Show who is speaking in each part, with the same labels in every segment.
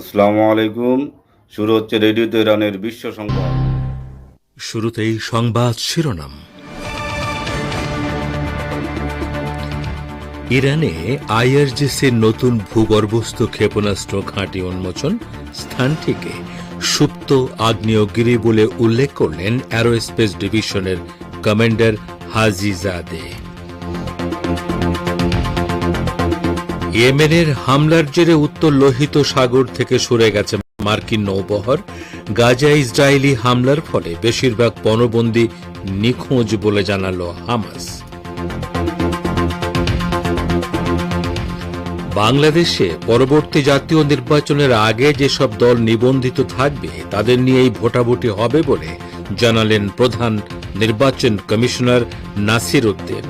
Speaker 1: আসসালামু আলাইকুম শুরু হচ্ছে রেডিও তেহরানের বিশ্ব সংবাদ
Speaker 2: শুরুতেই সংবাদ শিরোনাম ইরানে আইআরজিসির নতুন ভূগর্ভস্থ ক্ষেপণাস্ত্র ঘাঁটি উন্মোচন স্থানটিকে সুপ্ত আগ্নেয়গিরি বলে উল্লেখ করলেন অ্যারোস্পেস ডিভিশনের কমান্ডার হাজিজাদে ইয়েমেনের হামলার জেরে উত্তর লোহিত সাগর থেকে সরে গেছে মার্কিন নৌবহর গাজা ইসরায়েলি হামলার ফলে বেশিরভাগ পণবন্দি নিখোঁজ বলে জানাল হামাস বাংলাদেশে পরবর্তী জাতীয় নির্বাচনের আগে যেসব দল নিবন্ধিত থাকবে তাদের নিয়েই ভোটাভুটি হবে বলে জানালেন প্রধান নির্বাচন কমিশনার নাসির উদ্দিন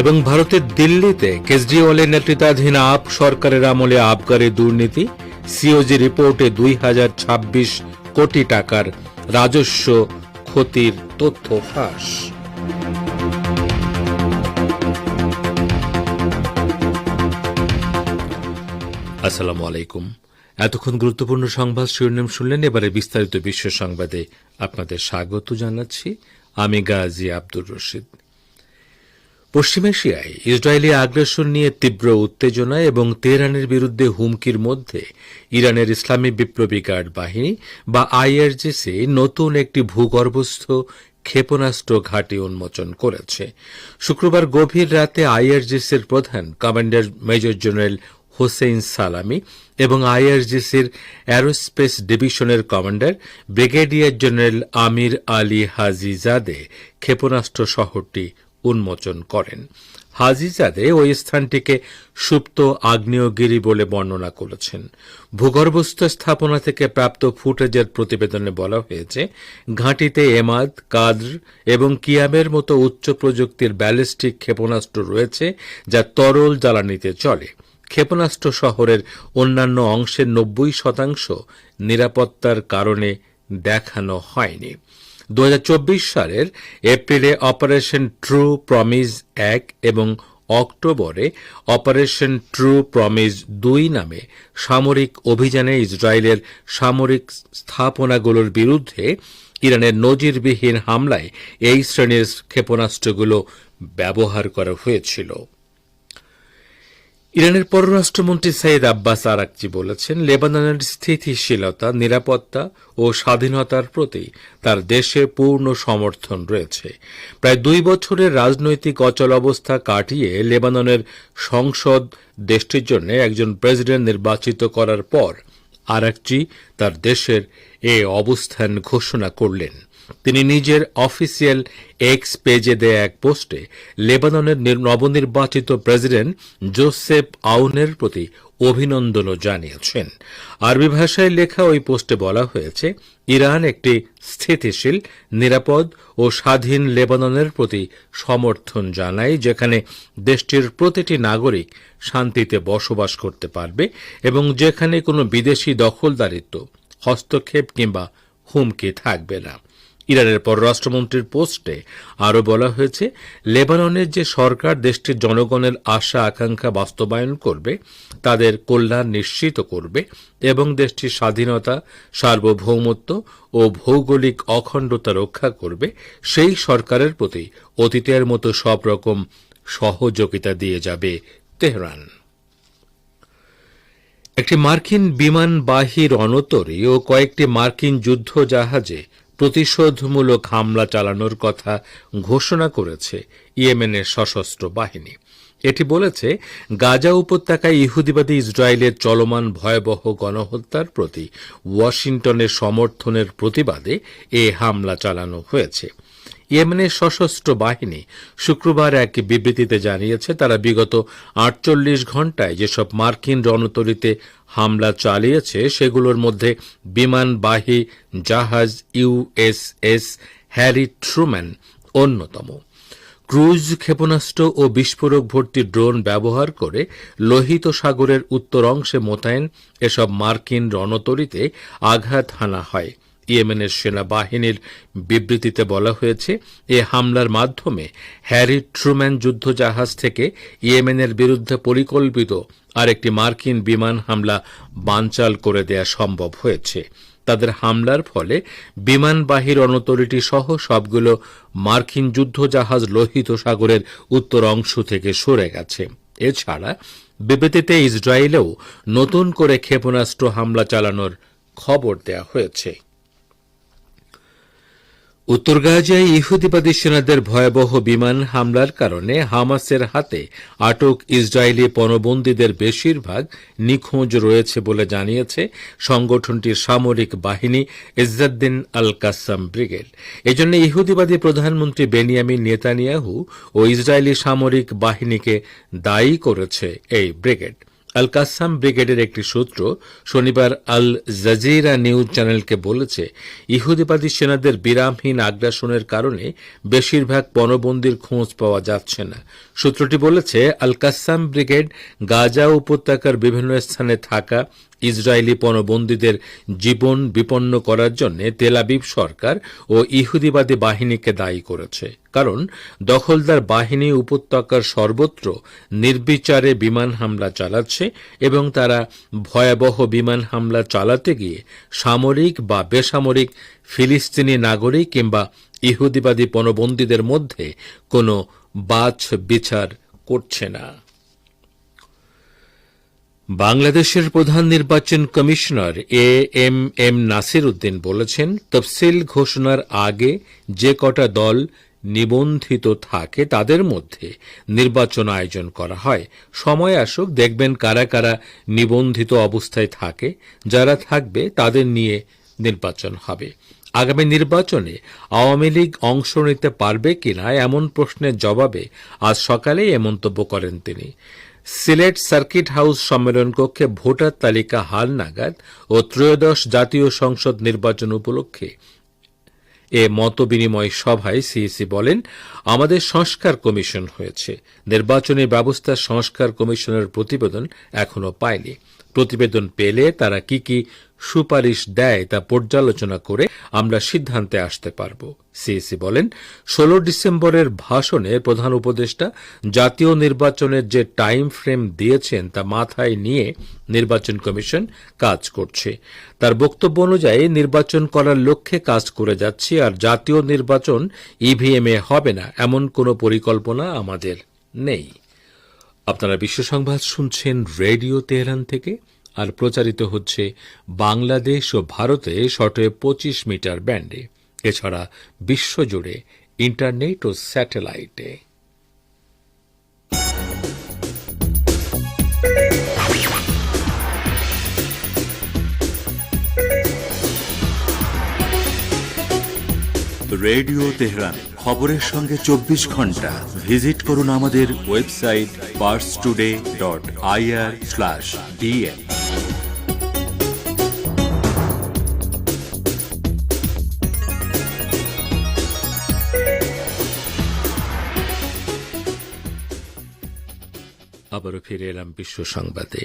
Speaker 2: এবং ভারতের দিল্লিতে কেজরিওয়ালের নেতৃত্বাধীন আপ সরকারের আমলে আবগারে দুর্নীতি সিওজি রিপোর্টে দুই হাজার ছাব্বিশ কোটি টাকার রাজস্ব ক্ষতির তথ্য ফাঁস
Speaker 3: আসসালামু আলাইকুম এতক্ষণ গুরুত্বপূর্ণ সংবাদ শিরোনাম শুনলেন এবারে বিস্তারিত বিশ্ব সংবাদে আপনাদের স্বাগত জানাচ্ছি আমি গাজী আব্দুর রশিদ পশ্চিম এশিয়ায় ইসরায়েলি আগ্রাসন নিয়ে তীব্র উত্তেজনা এবং তেহরানের বিরুদ্ধে হুমকির মধ্যে ইরানের ইসলামী বিপ্লবী গার্ড বাহিনী বা আইআরজিসি নতুন একটি ভূগর্ভস্থ ক্ষেপণাস্ত্র ঘাঁটি উন্মোচন করেছে শুক্রবার গভীর রাতে আইআরজিসির প্রধান commander major general Hossein Salami এবং আইআরজিসির অ্যারোস্পেস ডিভিশনের commander brigadier general Amir Ali Hajizadeh ক্ষেপণাস্ত্র শহরটি উন্মোচন করেন হাজিজাদে ওই স্থানটিকে সুপ্ত আগ্নেয়গিরি বলে বর্ণনা করেছেন ভূগর্ভস্থ স্থাপনা থেকে প্রাপ্ত ফুটেজের প্রতিবেদনে বলা হয়েছে ঘাঁটিতে এমাদ কাদ্র এবং কিয়ামের মতো উচ্চ প্রযুক্তির ব্যালিস্টিক ক্ষেপণাস্ত্র রয়েছে যা তরল জ্বালানিতে চলে ক্ষেপণাস্ত্র শহরের অন্যান্য অংশের নব্বই শতাংশ নিরাপত্তার কারণে দেখানো হয়নি চব্বিশ সালের এপ্রিলে অপারেশন ট্রু প্রমিজ এক এবং অক্টোবরে অপারেশন ট্রু প্রমিজ দুই নামে সামরিক অভিযানে ইসরায়েলের সামরিক স্থাপনাগুলোর বিরুদ্ধে ইরানের নজিরবিহীন হামলায় এই শ্রেণীর ক্ষেপণাস্ত্রগুলো ব্যবহার করা হয়েছিল ইরানের পররাষ্ট্রমন্ত্রী সাইদ আব্বাস আরাকচি বলেছেন লেবাননের স্থিতিশীলতা নিরাপত্তা ও স্বাধীনতার প্রতি তার দেশে পূর্ণ সমর্থন রয়েছে প্রায় দুই বছরের রাজনৈতিক অচল অবস্থা কাটিয়ে লেবাননের সংসদ দেশটির জন্য একজন প্রেসিডেন্ট নির্বাচিত করার পর আরাকচি তার দেশের এ অবস্থান ঘোষণা করলেন তিনি নিজের অফিসিয়াল এক্স পেজে দেয়া এক পোস্টে লেবাননের নবনির্বাচিত প্রেসিডেন্ট জোসেফ আউনের প্রতি অভিনন্দনও জানিয়েছেন আরবি ভাষায় লেখা ওই পোস্টে বলা হয়েছে ইরান একটি স্থিতিশীল নিরাপদ ও স্বাধীন লেবাননের প্রতি সমর্থন জানায় যেখানে দেশটির প্রতিটি নাগরিক শান্তিতে বসবাস করতে পারবে এবং যেখানে কোনো বিদেশি দখলদারিত্ব হস্তক্ষেপ কিংবা হুমকি থাকবে না ইরানের পররাষ্ট্রমন্ত্রীর পোস্টে আরও বলা হয়েছে লেবাননের যে সরকার দেশটির জনগণের আশা আকাঙ্ক্ষা বাস্তবায়ন করবে তাদের কল্যাণ নিশ্চিত করবে এবং দেশটির স্বাধীনতা সার্বভৌমত্ব ও ভৌগোলিক অখণ্ডতা রক্ষা করবে সেই সরকারের প্রতি অতীতের মতো সব রকম সহযোগিতা দিয়ে যাবে তেহরান একটি মার্কিন বাহির অনতরী ও কয়েকটি মার্কিন যুদ্ধ জাহাজে প্রতিশোধমূলক হামলা চালানোর কথা ঘোষণা করেছে ইয়েমেনের সশস্ত্র বাহিনী এটি বলেছে গাজা উপত্যকায় ইহুদিবাদী ইসরায়েলের চলমান ভয়াবহ গণহত্যার প্রতি ওয়াশিংটনের সমর্থনের প্রতিবাদে এ হামলা চালানো হয়েছে ইয়েমেনের সশস্ত্র বাহিনী শুক্রবার এক বিবৃতিতে জানিয়েছে তারা বিগত আটচল্লিশ ঘণ্টায় যেসব মার্কিন রণতরিতে হামলা চালিয়েছে সেগুলোর মধ্যে বিমানবাহী জাহাজ ইউএসএস হ্যারি ট্রুম্যান অন্যতম ক্রুজ ক্ষেপণাস্ত্র ও বিস্ফোরক ভর্তি ড্রোন ব্যবহার করে লোহিত সাগরের উত্তর অংশে মোতায়েন এসব মার্কিন রণতরিতে আঘাত হানা হয় ইয়েমেনের সেনাবাহিনীর বিবৃতিতে বলা হয়েছে এ হামলার মাধ্যমে হ্যারি ট্রুম্যান যুদ্ধজাহাজ থেকে ইয়েমেনের বিরুদ্ধে পরিকল্পিত আরেকটি মার্কিন বিমান হামলা বানচাল করে দেয়া সম্ভব হয়েছে তাদের হামলার ফলে বিমানবাহীর অনতরিটি সহ সবগুলো মার্কিন যুদ্ধজাহাজ লোহিত সাগরের উত্তর অংশ থেকে সরে গেছে এছাড়া বিবৃতিতে ইসরায়েলেও নতুন করে ক্ষেপণাস্ত্র হামলা চালানোর খবর দেয়া হয়েছে উত্তর গাজায় ইহুদিবাদী সেনাদের ভয়াবহ বিমান হামলার কারণে হামাসের হাতে আটক ইসরায়েলি পণবন্দীদের বেশিরভাগ নিখোঁজ রয়েছে বলে জানিয়েছে সংগঠনটির সামরিক বাহিনী ইজ্জাদ্দিন আল কাসাম ব্রিগেড এজন্য ইহুদিবাদী প্রধানমন্ত্রী বেনিয়ামিন নেতানিয়াহু ও ইসরায়েলি সামরিক বাহিনীকে দায়ী করেছে এই ব্রিগেড আল কাসাম ব্রিগেডের একটি সূত্র শনিবার আল জাজিরা নিউজ চ্যানেলকে বলেছে ইহুদিবাদী সেনাদের বিরামহীন আগ্রাসনের কারণে বেশিরভাগ পণবন্দির খোঁজ পাওয়া যাচ্ছে না সূত্রটি বলেছে আল কাসাম ব্রিগেড গাজা উপত্যকার বিভিন্ন স্থানে থাকা ইসরায়েলি পণবন্দীদের জীবন বিপন্ন করার জন্য তেলাবিব সরকার ও ইহুদিবাদী বাহিনীকে দায়ী করেছে কারণ দখলদার বাহিনী উপত্যকার সর্বত্র নির্বিচারে বিমান হামলা চালাচ্ছে এবং তারা ভয়াবহ বিমান হামলা চালাতে গিয়ে সামরিক বা বেসামরিক ফিলিস্তিনি নাগরিক কিংবা ইহুদিবাদী পণবন্দীদের মধ্যে কোনো বাছ বিচার করছে না বাংলাদেশের প্রধান নির্বাচন commissioner A M M Nasir Uddin বলেছেন তফসিল ঘোষণার আগে যে কটা দল নিবন্ধিত থাকে তাদের মধ্যে নির্বাচন আয়োজন করা হয় সময় আসুক দেখবেন কারা কারা নিবন্ধিত অবস্থায় থাকে যারা থাকবে তাদের নিয়ে নির্বাচন হবে আগামী নির্বাচনে আওয়ামী লীগ অংশ নিতে পারবে কিনা এমন প্রশ্নের জবাবে আজ সকালে এ মন্তব্য করেন তিনি সিলেট সার্কিট হাউস সম্মেলন কক্ষে ভোটার তালিকা হাল নাগাদ ও ত্রয়োদশ জাতীয় সংসদ নির্বাচন উপলক্ষে এ মত বিনিময় সভায় সিইসি বলেন আমাদের সংস্কার কমিশন হয়েছে নির্বাচনী ব্যবস্থা সংস্কার কমিশনের প্রতিবেদন এখনও পায়নি প্রতিবেদন পেলে তারা কি কি সুপারিশ দেয় তা পর্যালোচনা করে আমরা সিদ্ধান্তে আসতে পারব সিএসি বলেন ষোলো ডিসেম্বরের ভাষণে প্রধান উপদেষ্টা জাতীয় নির্বাচনের যে টাইম ফ্রেম দিয়েছেন তা মাথায় নিয়ে নির্বাচন কমিশন কাজ করছে তার বক্তব্য অনুযায়ী নির্বাচন করার লক্ষ্যে কাজ করে যাচ্ছি আর জাতীয় নির্বাচন ইভিএমে হবে না এমন কোনো পরিকল্পনা আমাদের নেই আপনারা বিশ্ব সংবাদ শুনছেন রেডিও তেহরান থেকে আর প্রচারিত হচ্ছে বাংলাদেশ ও ভারতে শটে পঁচিশ মিটার ব্যান্ডে এছাড়া বিশ্বজুড়ে ইন্টারনেট ও স্যাটেলাইটে
Speaker 4: রেডিও তেহরান খবরের সঙ্গে চব্বিশ ঘন্টা ভিজিট করুন আমাদের website Pars Today dot IR slash DN আবারও ফিরে এলাম বিশ্ব সংবাদে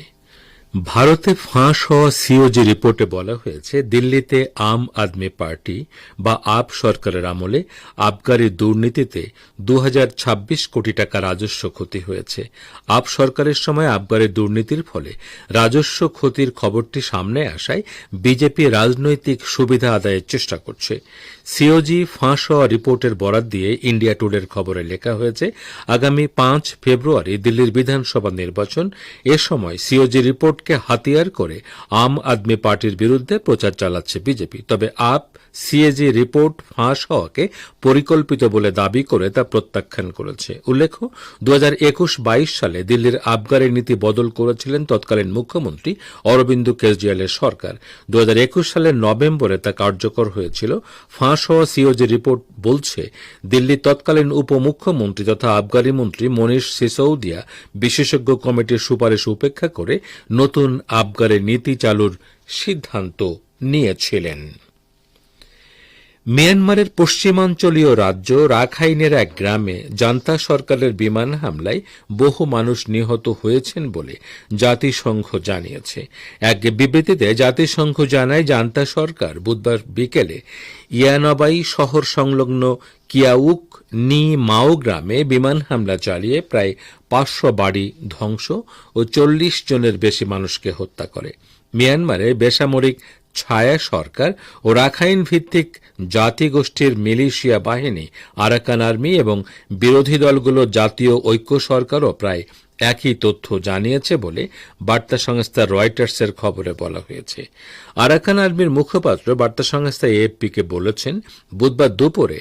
Speaker 4: ভারতে ফাঁস হওয়া সিওজি রিপোর্টে বলা হয়েছে দিল্লিতে আম আদমি পার্টি বা আপ সরকারের আমলে আবগারি দুর্নীতিতে দু কোটি টাকা রাজস্ব ক্ষতি হয়েছে আপ সরকারের সময় আবগারি দুর্নীতির ফলে রাজস্ব ক্ষতির খবরটি সামনে আসায় বিজেপি রাজনৈতিক সুবিধা আদায়ের চেষ্টা করছে সিওজি ফাঁস হওয়া রিপোর্টের বরাত দিয়ে ইন্ডিয়া টুডের খবরে লেখা হয়েছে আগামী পাঁচ ফেব্রুয়ারি দিল্লির বিধানসভা নির্বাচন এ সময় সিওজি রিপোর্টকে হাতিয়ার করে আম আদমি পার্টির বিরুদ্ধে প্রচার চালাচ্ছে বিজেপি তবে আপ সিএজি রিপোর্ট ফাঁস হওয়াকে পরিকল্পিত বলে দাবি করে তা প্রত্যাখ্যান করেছে উল্লেখ্য দু হাজার একুশ বাইশ সালে দিল্লির আবগারের নীতি বদল করেছিলেন তৎকালীন মুখ্যমন্ত্রী অরবিন্দ কেজরিওয়ালের সরকার দু সালের নভেম্বরে তা কার্যকর হয়েছিল ফাঁস সহ সিওজি রিপোর্ট বলছে দিল্লির তৎকালীন উপমুখ্যমন্ত্রী তথা আবগারি মন্ত্রী মনীষ সিসৌদিয়া বিশেষজ্ঞ কমিটির সুপারিশ উপেক্ষা করে নতুন আবগারি নীতি চালুর সিদ্ধান্ত নিয়েছিলেন মিয়ানমারের পশ্চিমাঞ্চলীয় রাজ্য রাখাইনের এক গ্রামে জান্তা সরকারের বিমান হামলায় বহু মানুষ নিহত হয়েছেন বলে জাতিসংঘ জানিয়েছে এক বিবৃতিতে জাতিসংঘ জানায় জান্তা সরকার বুধবার বিকেলে ইয়ানবাই শহর সংলগ্ন কিয়াউক নি মাও গ্রামে বিমান হামলা চালিয়ে প্রায় পাঁচশো বাড়ি ধ্বংস ও চল্লিশ জনের বেশি মানুষকে হত্যা করে মিয়ানমারে বেসামরিক ছায়া সরকার ও রাখাইন ভিত্তিক জাতিগোষ্ঠীর মিলিশিয়া বাহিনী আরাকান আর্মি এবং বিরোধী দলগুলোর জাতীয় ঐক্য সরকারও প্রায় একই তথ্য জানিয়েছে বলে বার্তা সংস্থা রয়টার্সের খবরে বলা হয়েছে আরাকান আর্মির মুখপাত্র বার্তা সংস্থা এএফপিকে বলেছেন বুধবার দুপুরে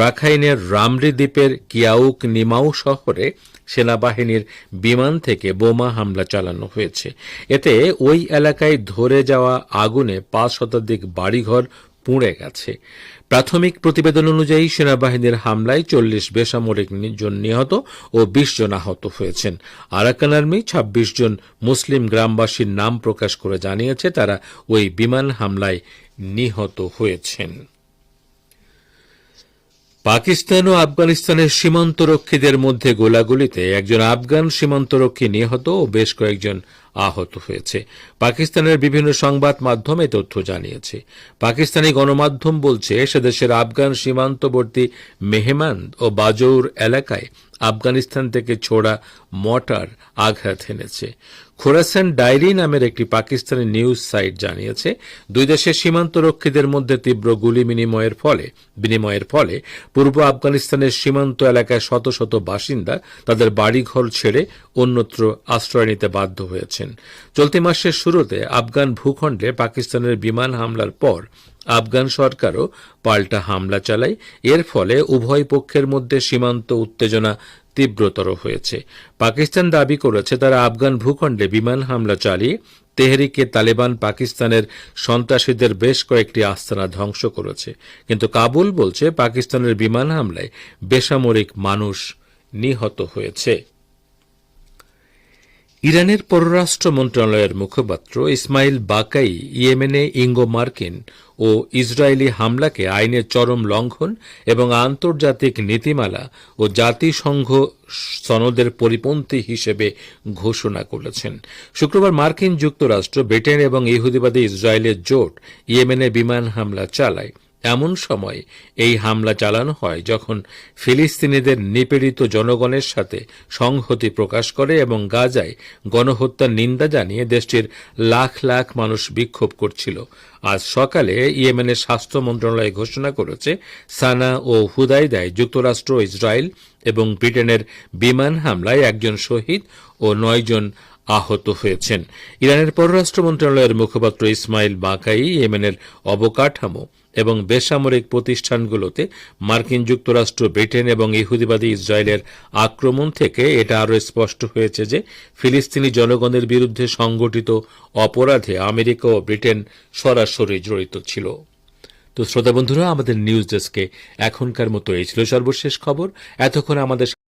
Speaker 4: রাখাইনের রামরি দ্বীপের কিয়াউক নিমাউ শহরে সেনাবাহিনীর বিমান থেকে বোমা হামলা চালানো হয়েছে এতে ওই এলাকায় ধরে যাওয়া আগুনে পাঁচ শতাধিক বাড়িঘর পুড়ে গেছে প্রাথমিক প্রতিবেদন অনুযায়ী সেনাবাহিনীর হামলায় চল্লিশ বেসামরিক জন নিহত ও বিশ জন আহত হয়েছেন আরাকান আর্মি ছাব্বিশ জন মুসলিম গ্রামবাসীর নাম প্রকাশ করে জানিয়েছে তারা ওই বিমান হামলায় নিহত হয়েছেন পাকিস্তান ও আফগানিস্তানের সীমান্তরক্ষীদের মধ্যে গোলাগুলিতে একজন আফগান সীমান্তরক্ষী নিহত ও বেশ কয়েকজন আহত হয়েছে পাকিস্তানের বিভিন্ন সংবাদ মাধ্যমে তথ্য জানিয়েছে পাকিস্তানি গণমাধ্যম বলছে সেদেশের আফগান সীমান্তবর্তী মেহমান ও বাজৌর এলাকায় আফগানিস্তান থেকে ছোড়া মটার আঘাত হেনেছে খোরাসান ডায়েরি নামের একটি পাকিস্তানি নিউজ সাইট জানিয়েছে দুই দেশের সীমান্তরক্ষীদের মধ্যে তীব্র গুলি বিনিময়ের ফলে বিনিময়ের ফলে পূর্ব আফগানিস্তানের সীমান্ত এলাকায় শত শত বাসিন্দা তাদের বাড়িঘর ছেড়ে অন্যত্র আশ্রয় নিতে বাধ্য হয়েছেন চলতি মাসের শুরুতে আফগান ভূখণ্ডে পাকিস্তানের বিমান হামলার পর আফগান সরকারও পাল্টা হামলা চালায় এর ফলে উভয় পক্ষের মধ্যে সীমান্ত উত্তেজনা তীব্রতর হয়েছে পাকিস্তান দাবি করেছে তারা আফগান ভূখণ্ডে বিমান হামলা চালিয়ে তেহরিকে তালেবান পাকিস্তানের সন্ত্রাসীদের বেশ কয়েকটি আস্তানা ধ্বংস করেছে কিন্তু কাবুল বলছে পাকিস্তানের বিমান হামলায় বেসামরিক মানুষ নিহত হয়েছে ইরানের পররাষ্ট্র মন্ত্রণালয়ের মুখপাত্র ইসমাইল বাকাই ইয়েমেনে ইঙ্গো মার্কিন ও ইসরায়েলি হামলাকে আইনের চরম লঙ্ঘন এবং আন্তর্জাতিক নীতিমালা ও জাতিসংঘ সনদের পরিপন্থী হিসেবে ঘোষণা করেছেন শুক্রবার মার্কিন যুক্তরাষ্ট্র ব্রিটেন এবং ইহুদিবাদী ইসরায়েলের জোট ইয়েমেনে বিমান হামলা চালায় এমন সময় এই হামলা চালানো হয় যখন ফিলিস্তিনিদের নিপীড়িত জনগণের সাথে সংহতি প্রকাশ করে এবং গাজায় গণহত্যার নিন্দা জানিয়ে দেশটির লাখ লাখ মানুষ বিক্ষোভ করছিল আজ সকালে ইয়েমেনের স্বাস্থ্য মন্ত্রণালয় ঘোষণা করেছে সানা ও হুদাইদায় যুক্তরাষ্ট্র ইসরায়েল এবং ব্রিটেনের বিমান হামলায় একজন শহীদ ও নয়জন আহত হয়েছেন ইরানের পররাষ্ট্র মন্ত্রণালয়ের মুখপাত্র ইসমাইল বাকাই ইয়েমেনের অবকাঠামো এবং বেসামরিক প্রতিষ্ঠানগুলোতে মার্কিন যুক্তরাষ্ট্র ব্রিটেন এবং ইহুদিবাদী ইসরায়েলের আক্রমণ থেকে এটা আরও স্পষ্ট হয়েছে যে ফিলিস্তিনি জনগণের বিরুদ্ধে সংগঠিত অপরাধে আমেরিকা ও ব্রিটেন সরাসরি জড়িত ছিল তো শ্রোতা বন্ধুরা আমাদের নিউজ ডেস্কে এখনকার মতো এই ছিল সর্বশেষ খবর এতক্ষণ আমাদের